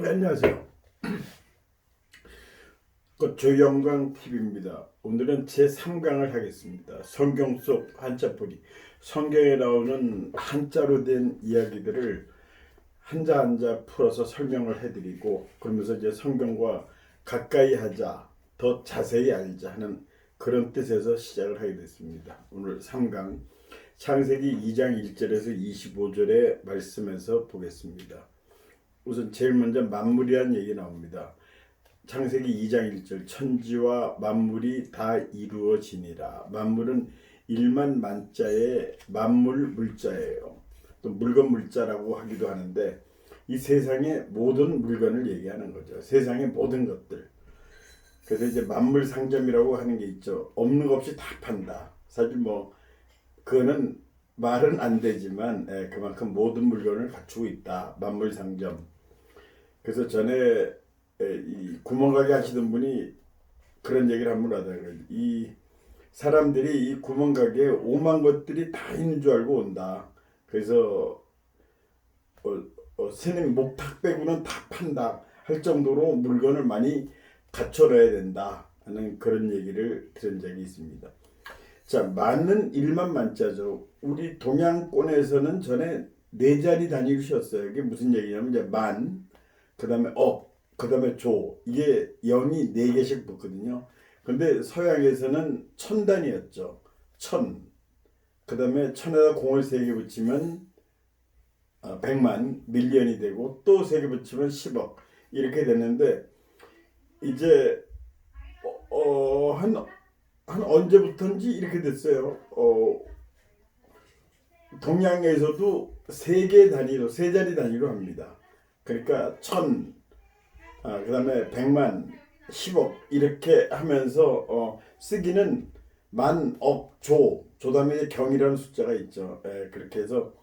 네, 안녕하세요. 그 조영광 TV입니다. 오늘은 제 3강을 하겠습니다. 성경 속 한자풀이 성경에 나오는 한자로 된 이야기들을 한자 한자 풀어서 설명을 해드리고 그러면서 이제 성경과 가까이 하자, 더 자세히 알자 하는 그런 뜻에서 시작을 하게 됐습니다. 오늘 3강 창세기 2장 1절에서 25절의 말씀에서 보겠습니다. 우선 제일 먼저 만물이란 얘기 나옵니다. 창세기 2장 1절 천지와 만물이 다 이루어지니라. 만물은 일만 만자의 만물 물자예요. 또 물건 물자라고 하기도 하는데 이 세상의 모든 물건을 얘기하는 거죠. 세상의 모든 것들. 그래서 이제 만물 상점이라고 하는 게 있죠. 없는 것 없이 다 판다. 사실 뭐 그거는 말은 안 되지만 예, 그만큼 모든 물건을 갖추고 있다. 만물 상점. 그래서 전에 에, 이 구멍가게 하시던 분이 그런 얘기를 한 번 하더라고요. 이 사람들이 이 구멍가게에 오만 것들이 다 있는 줄 알고 온다. 그래서 어, 어, 스님 목탁 빼고는 다 판다 할 정도로 물건을 많이 갖춰놔야 된다 하는 그런 얘기를 들은 적이 있습니다. 자, 많은 일만 만자죠. 우리 동양권에서는 전에 네 자리 쉬었어요. 이게 무슨 얘기냐면 이제 만, 그 다음에 업, 그 다음에 조. 이게 영이 네 개씩 붙거든요. 근데 서양에서는 천 단위였죠. 천. 그 다음에 천에다 공을 세 개 붙이면 어, 백만, 밀리언이 되고 또 세 개 붙이면 10억. 이렇게 됐는데 이제 어, 어, 한, 한 언제부턴지 이렇게 됐어요. 어, 동양에서도 세 개 단위로, 세 자리 단위로 합니다. 그러니까 천, 아, 그 다음에 백만, 십억 이렇게 하면서 어, 쓰기는 만, 억, 조, 조 다음에 이제 경이라는 숫자가 있죠. 예, 그렇게 해서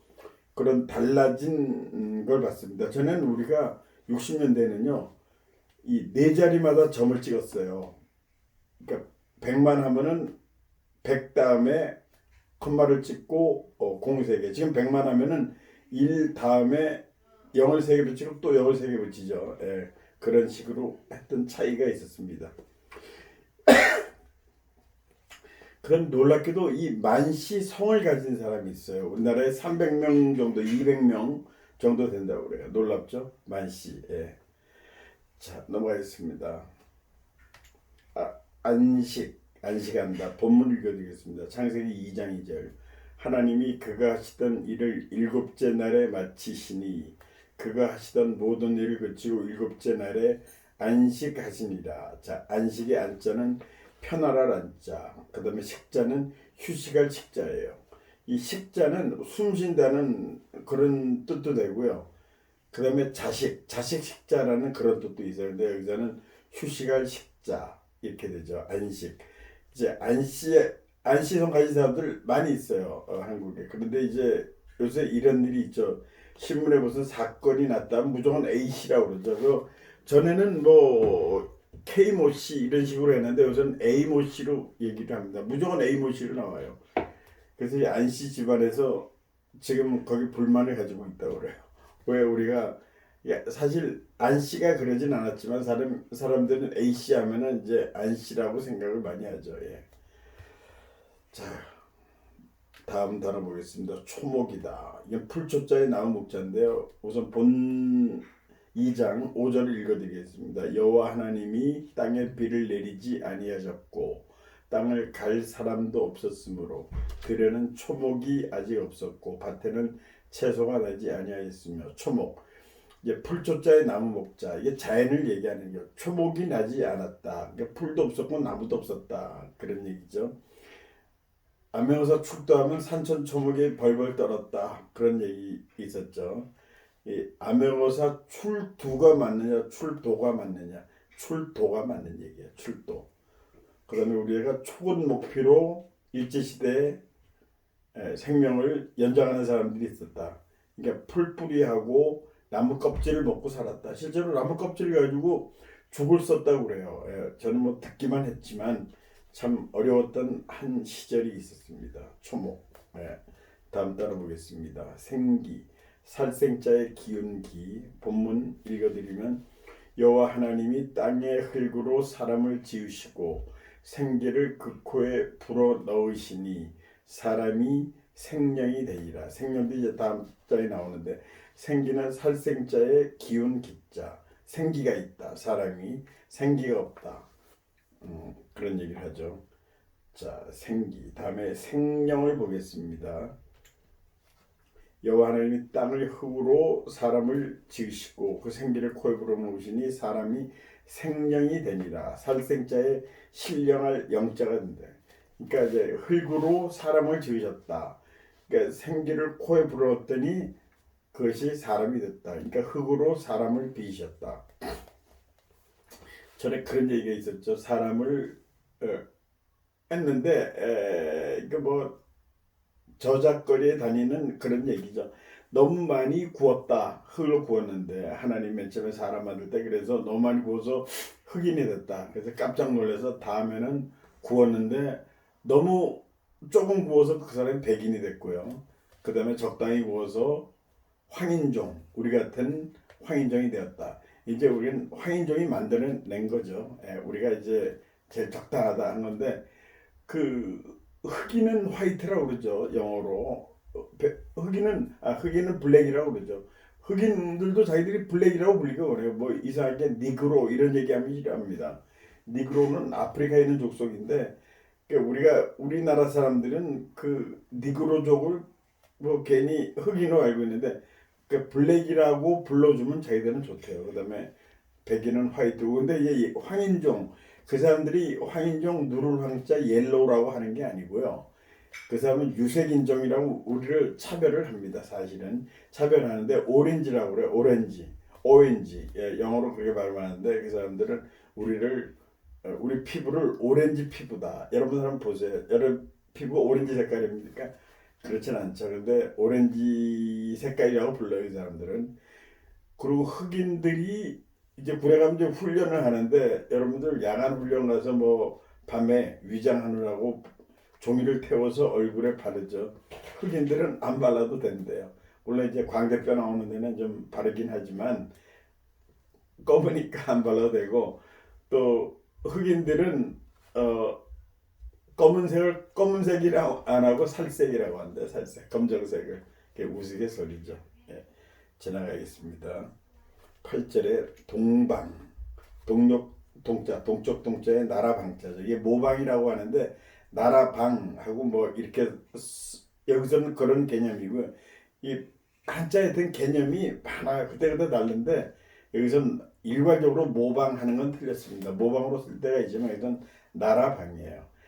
그런 달라진 걸 봤습니다. 저는 우리가 60년대에는요, 이 네 자리마다 점을 찍었어요. 그러니까 백만 하면은 백 다음에 컴마를 찍고 어, 공세 개. 지금 백만 하면은 일 다음에 영을 세개 붙이고 또 영을 세개 붙이죠. 예, 그런 식으로 했던 차이가 있었습니다. 그런 놀랍게도 이 만시 성을 가진 사람이 있어요. 우리나라에 300명 정도, 200명 정도 된다고 그래요. 놀랍죠? 만시. 예. 자, 넘어가겠습니다. 아, 안식, 안식한다. 본문 읽어드리겠습니다. 창세기 2장 2절. 하나님이 그가 하시던 일을 일곱째 날에 마치시니 그가 하시던 모든 일을 그치고 일곱째 날에 안식하시니라. 자, 안식의 안자는 편안할 안자. 그 다음에 식자는 휴식할 식자예요. 이 식자는 숨 쉰다는 그런 뜻도 되고요. 그 다음에 자식, 자식 식자라는 그런 뜻도 있어요. 근데 여기서는 휴식할 식자. 이렇게 되죠. 안식. 이제 안시, 안시성 가진 사람들 많이 있어요. 어, 한국에. 그런데 이제 요새 이런 일이 있죠. 신문에 무슨 사건이 났다면 무조건 A씨라고 그러죠. 그 전에는 뭐 K모 씨 이런 식으로 했는데 요새는 A모 씨로 얘기를 합니다. 무조건 A모 씨로 나와요. 그래서 이 안 씨 집안에서 지금 거기 불만을 가지고 있다고 그래요. 왜 우리가 야, 사실 안 씨가 그러진 않았지만 사람 사람들은 A 씨 하면은 이제 안 씨라고 생각을 많이 하죠. 예. 자 다음 단어 보겠습니다. 초목이다. 이게 풀초자에 나온 목자인데요. 우선 본 2장 5절을 읽어드리겠습니다. 여호와 하나님이 땅에 비를 내리지 아니하셨고 땅을 갈 사람도 없었으므로 들에는 초목이 아직 없었고 밭에는 채소가 나지 아니하였으며 초목 이제 풀초자의 나무 목자 이게 자연을 얘기하는 거 초목이 나지 않았다 그러니까 풀도 없었고 나무도 없었다 그런 얘기죠 암명어사 출도하면 산천 초목이 벌벌 떨었다 그런 얘기 있었죠 이 암명어사 출두가 맞느냐 출도가 맞느냐 출도가 맞는 얘기예요 출도 그다음에 우리가 초군 목표로 일제 시대에 에, 생명을 연장하는 사람들이 있었다. 그러니까 풀뿌리하고 나무 껍질을 먹고 살았다. 실제로 나무 껍질 가지고 죽을 썼다고 그래요. 예, 저는 뭐 듣기만 했지만 참 어려웠던 한 시절이 있었습니다. 초목. 예, 다음 따라 보겠습니다. 생기. 살생자의 기운기 본문 읽어드리면 여호와 하나님이 땅의 흙으로 사람을 지으시고 생기를 그 코에 불어 넣으시니 사람이 생명이 되리라 생명도 이제 다음 자에 나오는데 생기는 살생자의 기운 기자 생기가 있다 사람이 생기가 없다 음, 그런 얘기를 하죠 자 생기 다음에 생명을 보겠습니다 여호와 하나님이 땅을 흙으로 사람을 지으시고 그 생기를 코에 불어넣으시니 사람이 생명이 되니라 살생자의 신령할 영자가 된다. 그러니까 이제 흙으로 사람을 지으셨다. 그러니까 생기를 코에 불어넣었더니 그것이 사람이 됐다. 그러니까 흙으로 사람을 빚으셨다. 전에 그런 얘기가 있었죠. 사람을 어, 했는데 그뭐 저작거리에 다니는 그런 얘기죠. 너무 많이 구웠다. 흙을 구웠는데 하나님 맨 처음에 사람 만들 때 그래서 너무 많이 구워서 흑인이 됐다. 그래서 깜짝 놀라서 다음에는 구웠는데 너무 조금 구워서 그 사람이 백인이 됐고요. 그 다음에 적당히 구워서 황인종, 우리 같은 황인종이 되었다. 이제 우리는 황인종이 만들어낸 거죠. 예, 우리가 이제 제일 적당하다 한 건데 그 흑인은 화이트라고 그러죠 영어로. 흑인은 아 흑인은 블랙이라고 그러죠. 흑인들도 자기들이 블랙이라고 불리고 그래요. 뭐 이상하게 니그로 이런 얘기하면 싫어합니다. 니그로는 아프리카에 있는 족속인데 그러니까 우리가 우리나라 사람들은 그 니그로족을 뭐 괜히 흑인으로 알고 있는데 그 블랙이라고 불러주면 자기들은 좋대요 그다음에 백인은 화이트고 근데 이 황인종 그 사람들이 황인종 누를 황자 옐로우라고 하는 게 아니고요. 그 사람은 유색인종이라고 우리를 차별을 합니다. 사실은 차별하는데 오렌지라고 그래요. 오렌지, 오렌지. 예, 영어로 그렇게 말하는데 그 사람들은 우리를 어, 우리 피부를 오렌지 피부다. 여러분 한번 보세요. 여러분 피부 오렌지 색깔입니까? 그렇진 않죠. 근데 오렌지 색깔이라고 불러요. 이 사람들은. 그리고 흑인들이 이제 불행감정 훈련을 하는데 여러분들 야간 훈련 가서 뭐 밤에 위장하느라고 종이를 태워서 얼굴에 바르죠. 흑인들은 안 발라도 된대요. 물론 이제 광대뼈 나오는 데는 좀 바르긴 하지만 검으니까 안 발라도 되고 또 흑인들은 어 검은색을 검은색이라고 안 하고 살색이라고 한대 살색 검정색을 우스갯소리죠. 예, 지나가겠습니다. 8절에 동방 동력 동자 동쪽 동자에 나라방자죠. 이게 모방이라고 하는데 나라방하고 뭐 이렇게 여기서는 그런 개념이고 이 한자에 든 개념이 하나 그때그때 다른데 여기서는 일괄적으로 모방하는 건 틀렸습니다. 모방으로 쓸 때가 있지만 이건 나라방이에요.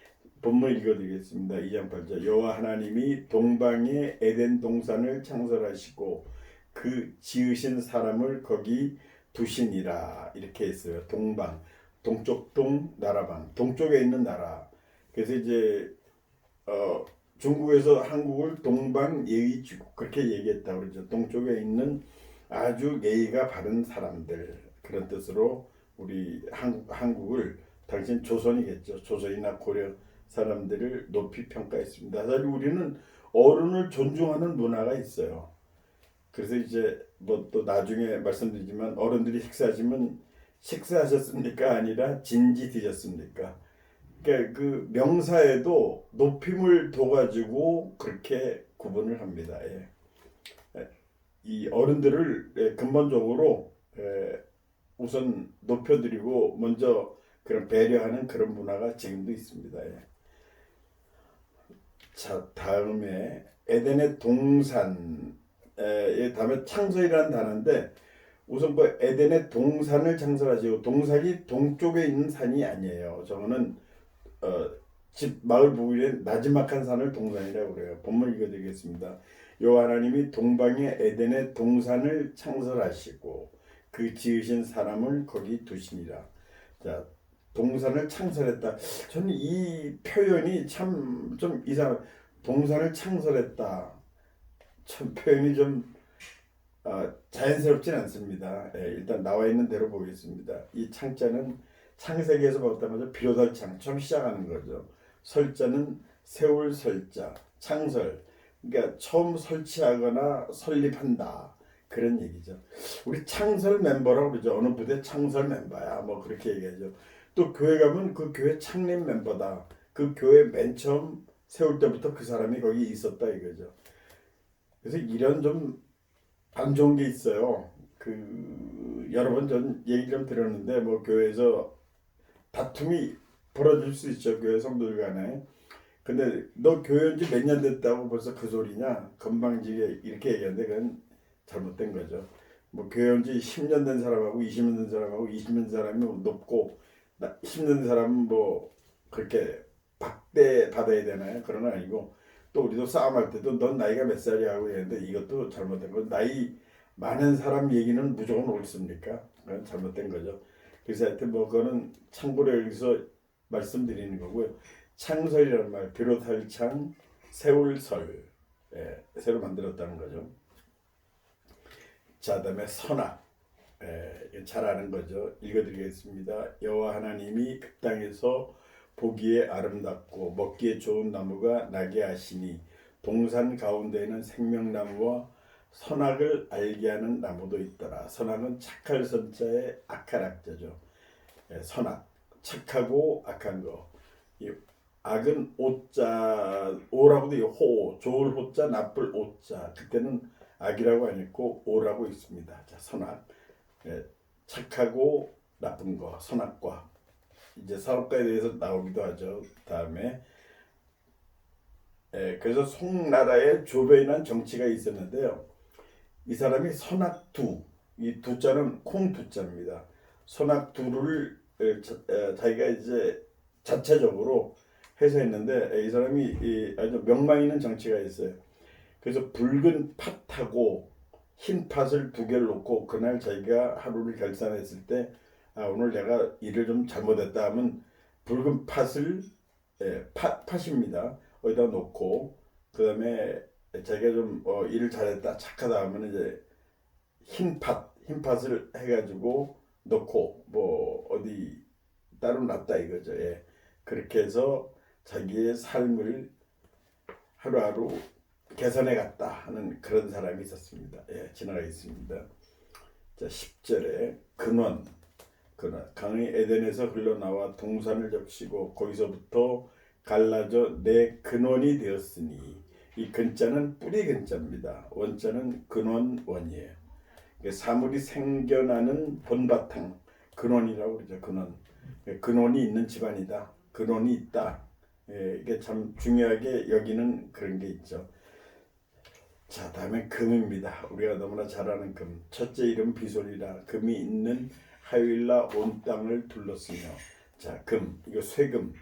본문 읽어드리겠습니다. 2장 8절 여호와 하나님이 동방에 에덴 동산을 창설하시고 그 지으신 사람을 거기 두시니라 이렇게 했어요. 동방 동쪽 동 나라방 동쪽에 있는 나라. 그래서 이제 어 중국에서 한국을 동방 예의지국 그렇게 얘기했다 그러죠. 동쪽에 있는 아주 예의가 바른 사람들 그런 뜻으로 우리 한국 한국을 당신 조선이겠죠. 조선이나 고려 사람들을 높이 평가했습니다. 사실 우리는 어른을 존중하는 문화가 있어요. 그래서 이제 뭐 또 나중에 말씀드리지만 어른들이 식사하시면 식사하셨습니까 아니라 진지 드셨습니까? 그러니까 그 명사에도 높임을 둬가지고 그렇게 구분을 합니다. 예. 이 어른들을 예, 근본적으로 예, 우선 높여드리고 먼저 그런 배려하는 그런 문화가 지금도 있습니다. 예. 자 다음에 에덴의 동산 에, 다음에 창설이라는 단어인데 우선 그 에덴의 동산을 창설하시고 동산이 동쪽에 있는 산이 아니에요. 저거는 어, 집 마을 부위에 나지막한 산을 동산이라고 그래요. 본문 읽어드리겠습니다. 여호와 하나님이 동방의 에덴의 동산을 창설하시고 그 지으신 사람을 거기 두시니라. 자, 동산을 창설했다. 저는 이 표현이 참 좀 이상. 동산을 창설했다. 참 표현이 좀 어, 자연스럽진 않습니다. 예, 일단 나와 있는 대로 보겠습니다. 이 창자는 창세기에서 봤다마자 비로달 창 처음 시작하는 거죠. 설자는 세울 설자 창설 그러니까 처음 설치하거나 설립한다 그런 얘기죠. 우리 창설 멤버라고 그러죠. 어느 부대 창설 멤버야 뭐 그렇게 얘기하죠. 또 교회 가면 그 교회 창립 멤버다. 그 교회 맨 처음 세울 때부터 그 사람이 거기 있었다 이거죠. 그래서 이런 좀 안 좋은 게 있어요. 그 여러 번 전 얘기 좀 들었는데 뭐 교회에서 다툼이 벌어질 수 있죠 교회 성도들 간에. 근데 너 교회 온지 몇 년 됐다고 벌써 그 소리냐? 건방지게 이렇게 얘기하는데 그건 잘못된 거죠. 뭐 교회 온지 10년 된 사람하고 20년 된 사람하고 20년 된 사람이 높고 나 10년 된 사람은 뭐 그렇게 박대 받아야 되나요? 그런 건 아니고 또 우리도 싸움할 때도 넌 나이가 몇 살이야 하고 했는데 이것도 잘못된 거 나이 많은 사람 얘기는 무조건 옳습니까? 그건 잘못된 거죠. 그래서 하여튼 뭐 그거는 참고로 여기서 말씀드리는 거고요. 창설이라는 말 비롯할 창 세울설 예, 새로 만들었다는 거죠. 자, 그다음에 선악 예, 잘 아는 거죠. 읽어드리겠습니다. 여호와 하나님이 그 땅에서 보기에 아름답고 먹기에 좋은 나무가 나게 하시니 동산 가운데에는 생명나무와 선악을 알게 하는 나무도 있더라. 선악은 착할 선자의 악할 악자죠. 예, 선악 착하고 악한 거. 이 악은 오자 오라고도 이 호, 좋을 호자, 나쁠 오자. 그때는 악이라고 안 있고 오라고 있습니다. 자, 선악. 예, 착하고 나쁜 거, 선악과 이제 산업가에 대해서 나오기도 하죠. 다음에 예, 그래서 송나라에 조배인한 정치가 있었는데요. 이 사람이 선악두, 이 두자는 콩 두자입니다. 선악두를 에, 자, 에, 자기가 이제 자체적으로 해서 했는데 이 사람이 이 아주 명망 있는 정치가 있어요. 그래서 붉은 팥하고 흰 팥을 두 개를 놓고 그날 자기가 하루를 결산했을 때 아, 오늘 내가 일을 좀 잘못했다 하면 붉은 팥을 예, 팥, 팥입니다. 어디다 놓고 그 다음에 자기가 좀 어, 일을 잘했다 착하다 하면 이제 흰 팥, 흰 팥을 해가지고 넣고 뭐 어디 따로 놨다 이거죠. 예. 그렇게 해서 자기의 삶을 하루하루 개선해 갔다 하는 그런 사람이 있었습니다. 예, 지나가겠습니다. 자, 10절에 근원 그러나 강의 에덴에서 흘러나와 동산을 적시고 거기서부터 갈라져 내 근원이 되었으니 이 근자는 뿌리 근자입니다. 원자는 근원 원이에요. 사물이 생겨나는 본바탕 근원이라고 그러죠. 근원. 근원이 있는 집안이다. 근원이 있다. 예, 이게 참 중요하게 여기는 그런 게 있죠. 자, 다음에 금입니다. 우리가 너무나 잘 아는 금. 첫째 이름 비솔이라 금이 있는 하윌라 온 땅을 둘렀으며 자, 금. 이거 쇠금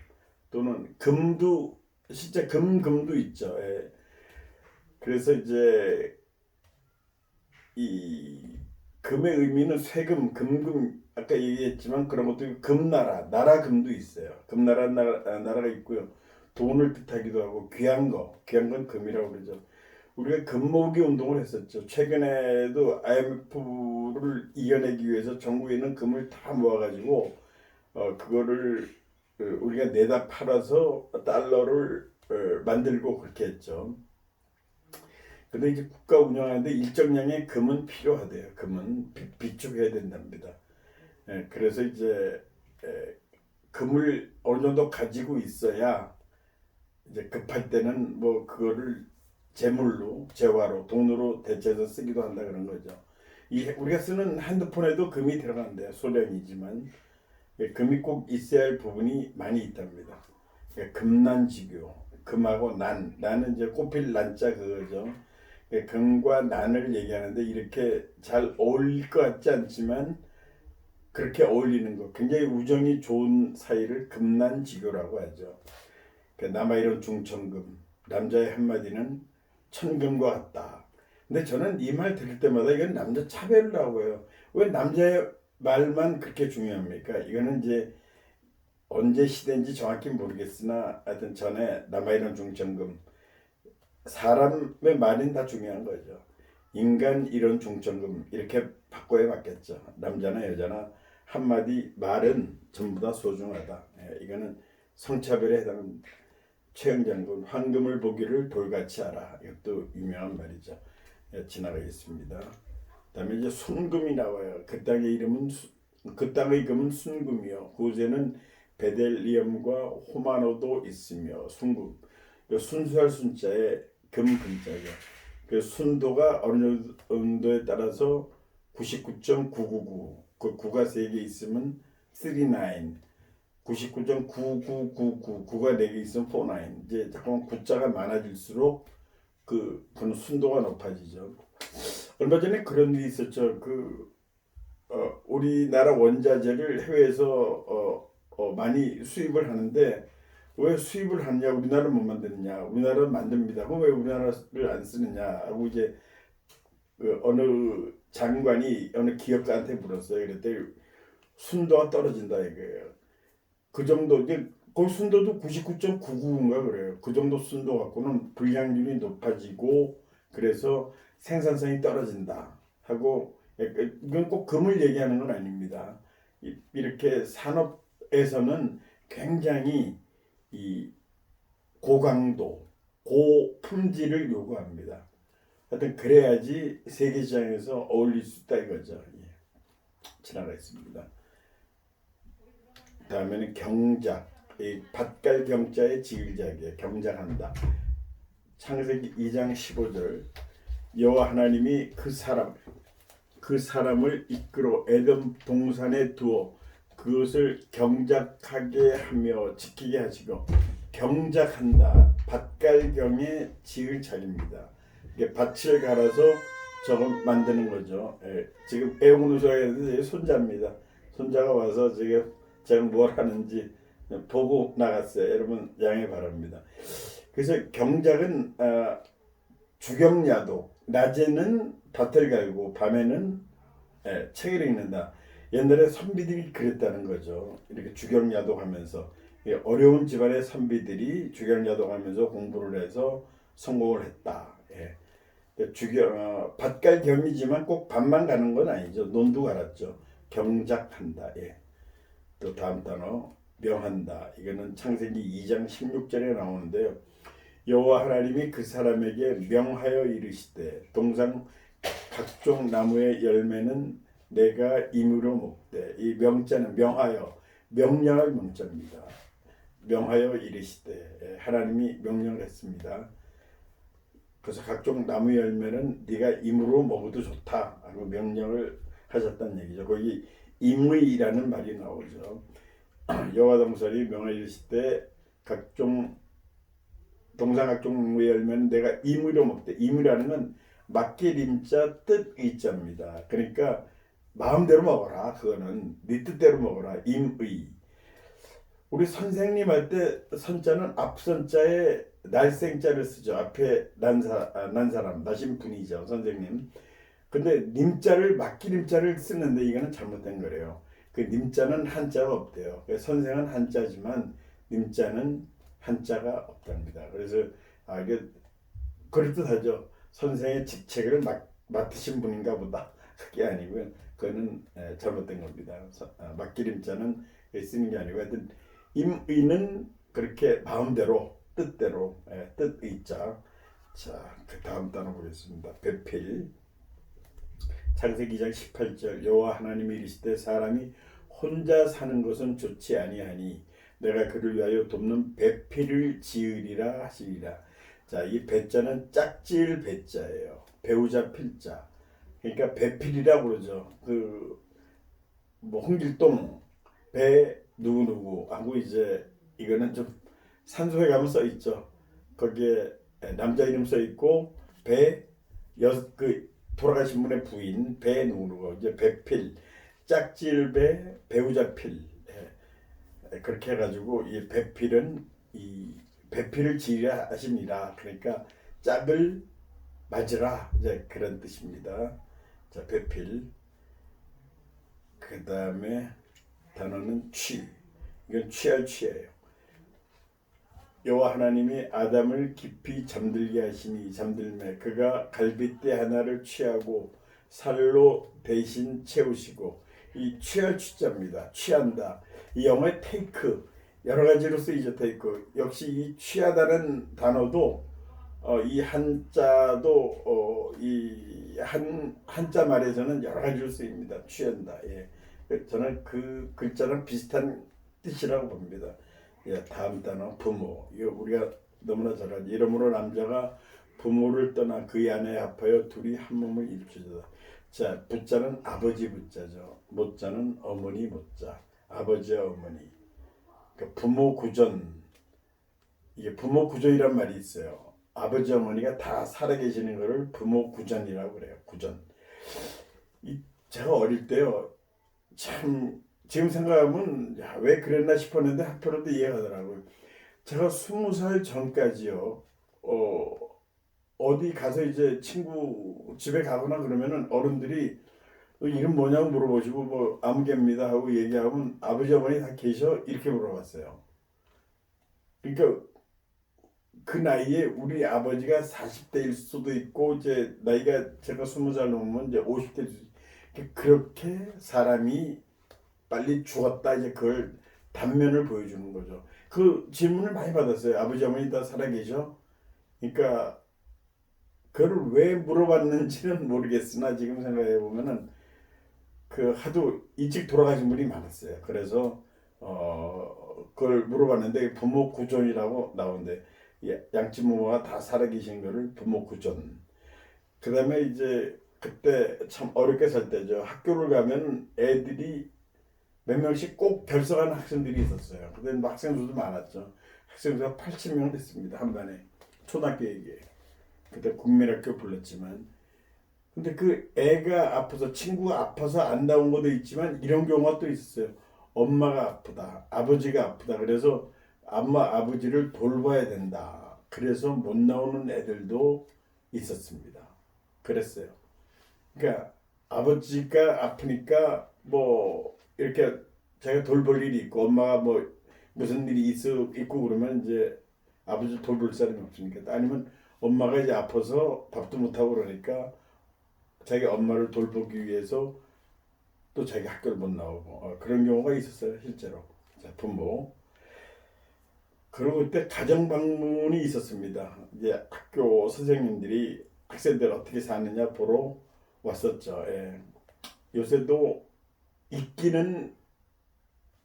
또는 금도 실제 금 금도 있죠. 예. 그래서 이제 이 금의 의미는 쇠금, 금금 아까 얘기했지만 그런 것도 금나라, 나라금도 있어요. 금나라 나라, 아, 나라가 있고요. 돈을 뜻하기도 하고 귀한 거, 귀한 건 금이라고 그러죠. 우리가 금모으기 운동을 했었죠. 최근에도 IMF를 이겨내기 위해서 전국에 있는 금을 다 모아가지고 어 그거를 어, 우리가 내다 팔아서 달러를 어, 만들고 그렇게 했죠. 근데 이제 국가 운영하는데 일정량의 금은 필요하대요. 금은 비, 비축해야 된답니다. 예, 그래서 이제 에, 금을 어느 정도 가지고 있어야 이제 급할 때는 뭐 그거를 재물로 재화로 돈으로 대체해서 쓰기도 한다 그런 거죠. 이 우리가 쓰는 핸드폰에도 금이 들어간대요. 소량이지만 예, 금이 꼭 있어야 할 부분이 많이 있답니다. 예, 금난지교 금하고 난 난은 이제 꽃필 난자 그거죠. 예, 금과 난을 얘기하는데 이렇게 잘 어울릴 것 같지 않지만 그렇게 어울리는 거 굉장히 우정이 좋은 사이를 금난지교라고 하죠. 그 남아 이런 중천금 남자의 한마디는 천금과 같다. 근데 저는 이 말 들을 때마다 이건 남자 차별이라고 해요. 왜 남자의 말만 그렇게 중요합니까? 이거는 이제 언제 시대인지 정확히 모르겠으나 하여튼 전에 남아있는 중천금 사람의 말은 다 중요한 거죠. 인간 이런 중천금 이렇게 바꿔야 맞겠죠. 남자나 여자나 한마디 말은 전부 다 소중하다. 예, 이거는 성차별에 해당합니다. 최영장군 황금을 보기를 돌같이 알아. 이것도 유명한 말이죠. 예, 지나가겠습니다. 그다음에 이제 순금이 나와요. 그 땅의 이름은 수- 그 땅의 금은 순금이요. 그곳에는 베델리엄과 호마노도 있으며 순금. 그 순수할 순자에 금 금자죠. 그 순도가 어느 정도에 따라서 99.999. 그 9가 3개 있으면 39. 99.9999 9가 4개 있으면 49. 이제 잠깐 구자가 많아질수록 그분 순도가 높아지죠. 얼마 전에 그런 일이 있었죠. 그 어, 우리나라 원자재를 해외에서 어, 어, 많이 수입을 하는데 왜 수입을 하느냐 우리나라 못 만드느냐 우리나라 만듭니다. 그럼 왜 우리나라를 안 쓰느냐 하고 이제 그 어느 장관이 어느 기업가한테 물었어요. 그랬더니 순도가 떨어진다 이거예요. 그 정도 이제 거기 순도도 99.99인가 그래요. 그 정도 순도 갖고는 불량률이 높아지고 그래서 생산성이 떨어진다 하고 이건 꼭 금을 얘기하는 건 아닙니다. 이- 이렇게 산업에서는 굉장히 이 고강도, 고품질을 요구합니다. 하여튼 그래야지 세계 시장에서 어울릴 수 있다 이거죠. 예. 지나가 있습니다. 다음에는 경작, 이 밭갈 경자의 지을작이에요. 경작한다. 창세기 2장 15절 여호와 하나님이 그 사람 그 사람을 이끌어 에덴 동산에 두어 그것을 경작하게 하며 지키게 하시고 경작한다 밭갈경에 지을 자리입니다. 이게 밭을 갈아서 저걸 만드는 거죠. 예, 지금 있는데 손자입니다. 손자가 와서 지금 제가 뭘 하는지 보고 나갔어요. 여러분 양해 바랍니다. 그래서 경작은 아, 주경야도 낮에는 밭을 갈고 밤에는 예, 책을 읽는다. 옛날에 선비들이 그랬다는 거죠. 이렇게 주경야독하면서 이 어려운 집안의 선비들이 주경야독하면서 공부를 해서 성공을 했다. 예. 주경 어, 밭갈 겸이지만 꼭 밭만 가는 건 아니죠. 논도 갈았죠. 경작한다. 예. 또 다음 단어 명한다. 이거는 창세기 2장 16절에 나오는데요. 여호와 하나님이 그 사람에게 명하여 이르시되 동상 각종 나무의 열매는 내가 임으로 먹되 이 명자는 명하여 명령할 명자입니다. 명하여 이르시되 예, 하나님이 명령을 했습니다. 그래서 각종 나무 열매는 네가 임으로 먹어도 좋다 하고 명령을 하셨다는 얘기죠. 거기 임의라는 말이 나오죠. 여호와 동설이 명하여 이르시되 각종 동상 각종 나무의 열매는 내가 임의로 먹되 임의라는 건 맡기림자 뜻 의자입니다. 그러니까 마음대로 먹어라. 그거는 네 뜻대로 먹어라. 임의. 우리 선생님 할 때 선자는 앞선자에 날생자를 쓰죠. 앞에 난사 아, 난 사람 나신 분이죠. 선생님. 근데 님자를 맡기림자를 쓰는데 이거는 잘못된 거래요. 그 님자는 한자가 없대요. 그 선생은 한자지만 님자는 한자가 없답니다. 그래서 아 이게 그럴듯하죠. 선생의 직책을 맡, 맡으신 분인가 보다. 그게 아니고요. 그거는 에, 잘못된 겁니다. 서- 아, 맡기림자는 쓰는 게 아니고 하여튼 임의는 그렇게 마음대로 뜻대로 예, 뜻의자. 자, 그 다음 단어 보겠습니다. 배필. 창세기 2장 18절 여호와 하나님이 이르시되 사람이 혼자 사는 것은 좋지 아니하니 내가 그를 위하여 돕는 배필을 지으리라 하시리라. 자, 이 배자는 짝지을 배자예요. 배우자 필자. 그러니까 배필이라고 그러죠. 그 뭐 홍길동 배 누구 누구 하고 이제 이거는 좀 산소에 가면 써 있죠. 거기에 남자 이름 써 있고 배 여그 돌아가신 분의 부인 배 누구 누구 이제 배필 짝질배 배우자 필 예. 그렇게 해가지고 이 배필은 이 배필을 지으라 하십니다. 그러니까 짝을 맞으라 이제 그런 뜻입니다. 자 배필 그 다음에 단어는 취 이건 취할 취예요. 여호와 하나님이 아담을 깊이 잠들게 하시니 잠들매 그가 갈빗대 하나를 취하고 살로 대신 채우시고 이 취할 취자입니다. 취한다. 이 영어의 테이크 여러 가지로 쓰여져 있고 역시 이 취하다는 단어도 어, 이 한자도 어, 이한 한자 말에서는 여러 가지로 쓰입니다. 취한다. 예. 저는 그 글자랑 비슷한 뜻이라고 봅니다. 예, 다음 단어 부모. 이거 우리가 너무나 잘 알죠. 이러므로 남자가 부모를 떠나 그의 아내 합하여 둘이 한 몸을 일으키다. 자, 부자는 아버지 부자죠. 모자는 어머니 모자. 아버지와 어머니. 그 부모 구전. 이게 부모 구전이란 말이 있어요. 아버지 어머니가 다 살아계시는 것을 부모 구전이라고 그래요. 구전. 이 제가 어릴 때요. 참 지금 생각하면 야, 왜 그랬나 싶었는데 한편으로도 이해가더라고요. 제가 스무 살 전까지요. 어 어디 가서 이제 친구 집에 가거나 그러면은 어른들이 너 이름 뭐냐고 물어보시고 뭐 아무개입니다 하고 얘기하면 아버지 어머니 다 계셔 이렇게 물어봤어요. 그러니까 그 나이에 우리 아버지가 40대일 수도 있고 이제 나이가 제가 20살 넘으면 이제 50대일 수도 있고 그렇게 사람이 빨리 죽었다 이제 그걸 단면을 보여주는 거죠. 그 질문을 많이 받았어요. 아버지 어머니 다 살아계셔? 그러니까 그걸 왜 물어봤는지는 모르겠으나 지금 생각해 보면은 그 하도 일찍 돌아가신 분이 많았어요. 그래서 어 그걸 물어봤는데 부모 구전이라고 나오는데 예, 양치 부모가 다 살아계신 거를 부모 구전. 그다음에 이제 그때 참 어렵게 살 때죠. 학교를 가면 애들이 몇 명씩 꼭 결석하는 학생들이 있었어요. 그때 뭐 학생 수도 많았죠. 학생 수가 80명 됐습니다. 한 반에 초등학교 얘기에. 그때 국민학교 불렀지만 근데 그 애가 아파서 친구가 아파서 안 나온 것도 있지만 이런 경우가 또 있었어요. 엄마가 아프다, 아버지가 아프다. 그래서 엄마 아버지를 돌봐야 된다. 그래서 못 나오는 애들도 있었습니다. 그랬어요. 그러니까 아버지가 아프니까 뭐 이렇게 제가 돌볼 일이 있고 엄마가 뭐 무슨 일이 있어 있고 그러면 이제 아버지 돌볼 사람이 없으니까. 아니면 엄마가 이제 아파서 밥도 못 하고 그러니까 자기 엄마를 돌보기 위해서 또 자기 학교를 못 나오고. 어, 그런 경우가 있었어요 실제로. 자, 부모. 그리고 그때 가정 방문이 있었습니다. 이제 학교 선생님들이 학생들 어떻게 사느냐 보러 왔었죠. 예. 요새도 있기는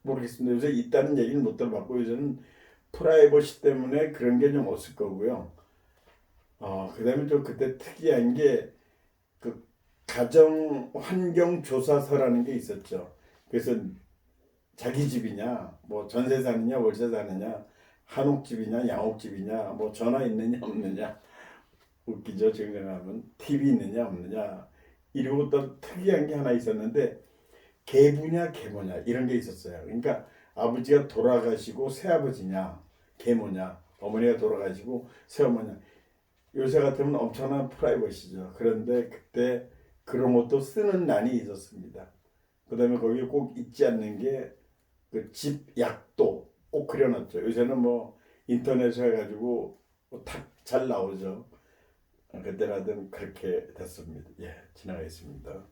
모르겠습니다 요새 있다는 얘기는 못 들어봤고 요새는 프라이버시 때문에 그런 게 좀 없을 거고요 어, 그다음에 좀 그때 특이한 게 그 가정 환경 조사서라는 게 있었죠. 그래서 자기 집이냐, 뭐 전세 사느냐, 월세 사느냐, 한옥집이냐, 양옥집이냐, 뭐 전화 있느냐 없느냐 웃기죠. 지금 생각하면 TV 있느냐 없느냐 이러고 또 특이한 게 하나 있었는데 계부냐 계모냐 이런 게 있었어요. 그러니까 아버지가 돌아가시고 새아버지냐 계모냐 어머니가 돌아가시고 새어머니냐 요새 같으면 엄청난 프라이버시죠. 그런데 그때 그런 것도 쓰는 난이 있었습니다. 그 다음에 거기에 꼭 잊지 않는 게 그 집 약도 꼭 그려놨죠. 요새는 뭐 인터넷에 해가지고 탁잘 나오죠. 그때라든 그렇게 됐습니다. 예, 지나가겠습니다.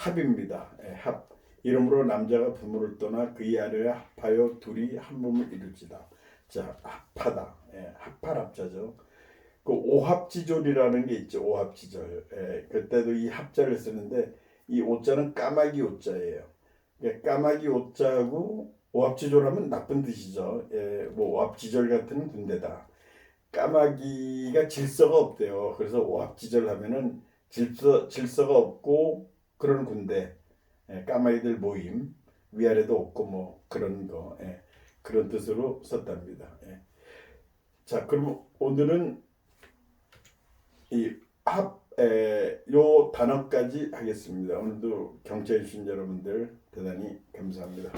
합입니다. 예, 합. 이름으로 남자가 부모를 떠나 그이 아래에 합하여 둘이 한 몸을 이루지다. 자, 합하다. 예, 합할 합자죠. 그 오합지졸이라는 게 있죠. 오합지졸. 예, 그때도 이 합자를 쓰는데 이 오자는 까마귀 오자예요. 예, 까마귀 오자하고 오합지졸하면 나쁜 뜻이죠. 예, 뭐 오합지졸 같은 군대다. 까마귀가 질서가 없대요. 그래서 오합지졸 하면은 질서 질서가 없고 그런 군대. 예, 까마귀들 모임 위아래도 없고 뭐 그런 거 예, 그런 뜻으로 썼답니다. 예. 자, 그럼 오늘은 이 합, 에, 요 단어까지 하겠습니다. 오늘도 경청해 주신 여러분들 대단히 감사합니다.